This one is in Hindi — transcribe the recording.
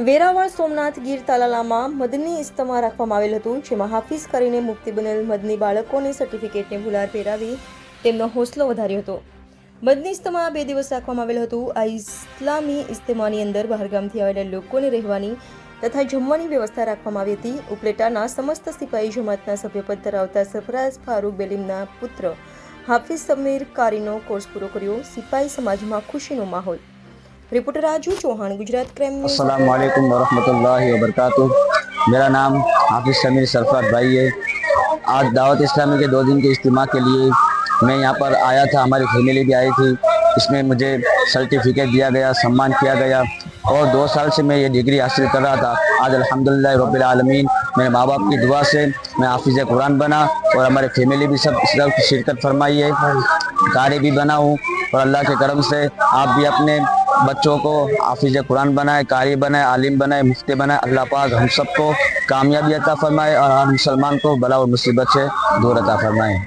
વેરાવળ સોમનાથ ગીર તાલાલામાં મદની ઇસ્તમા રાખવામાં આવેલ હતું, જેમાં હાફિઝ કરીને મુક્તિ બનેલ મદની બાળકોને સર્ટિફિકેટને ભૂલાર પહેરાવી તેમનો હોસલો વધાર્યો હતો. મદની ઇસ્તમા બે દિવસ રાખવામાં આવેલ હતું. આ ઇસ્લામી ઇસ્તમાની અંદર બહારગામથી આવેલા લોકોને રહેવાની તથા જમવાની વ્યવસ્થા રાખવામાં આવી હતી. ઉપલેટાના સમસ્ત સિપાહી જમાતના સભ્યપદ ધરાવતા સરફરાઝ ફારૂક બેલીમના પુત્ર હાફિઝ સમીર કારીનો કોર્સ પૂરો કર્યો. સિપાહી સમાજમાં ખુશીનો માહોલ रिपोर्टर राजू चौहान गुजरात क्राइम अस्सलाम वालेकुम वरहमतुल्लाहि मेरा नाम हाफिज़ समीर सरफराज भाई है। आज दावत इस्लामी के दो दिन के इज्तिमा के लिए मैं यहाँ पर आया था। हमारी फैमिली भी आई थी। इसमें मुझे सर्टिफिकेट दिया गया, सम्मान किया गया और दो साल से मैं ये डिग्री हासिल कर रहा था। आज अल्हम्दुलिल्लाह रब्बिल आलमीन मेरे माँ बाप की दुआ से मैं हाफिज़ कुरान बना और हमारे फैमिली भी सब सब शिरकत फरमाई है। कारी भी बना हूँ और अल्लाह के करम से आप भी अपने बच्चों को हाफिज कुरान बनाए, कारी बनाए, आलिम बनाए, मुफ्ती बनाए, अल्लाह पाक हम सबको कामयाबी अता फरमाए और हर मुसलमान को बला और मुसीबत से दूर अता फरमाए।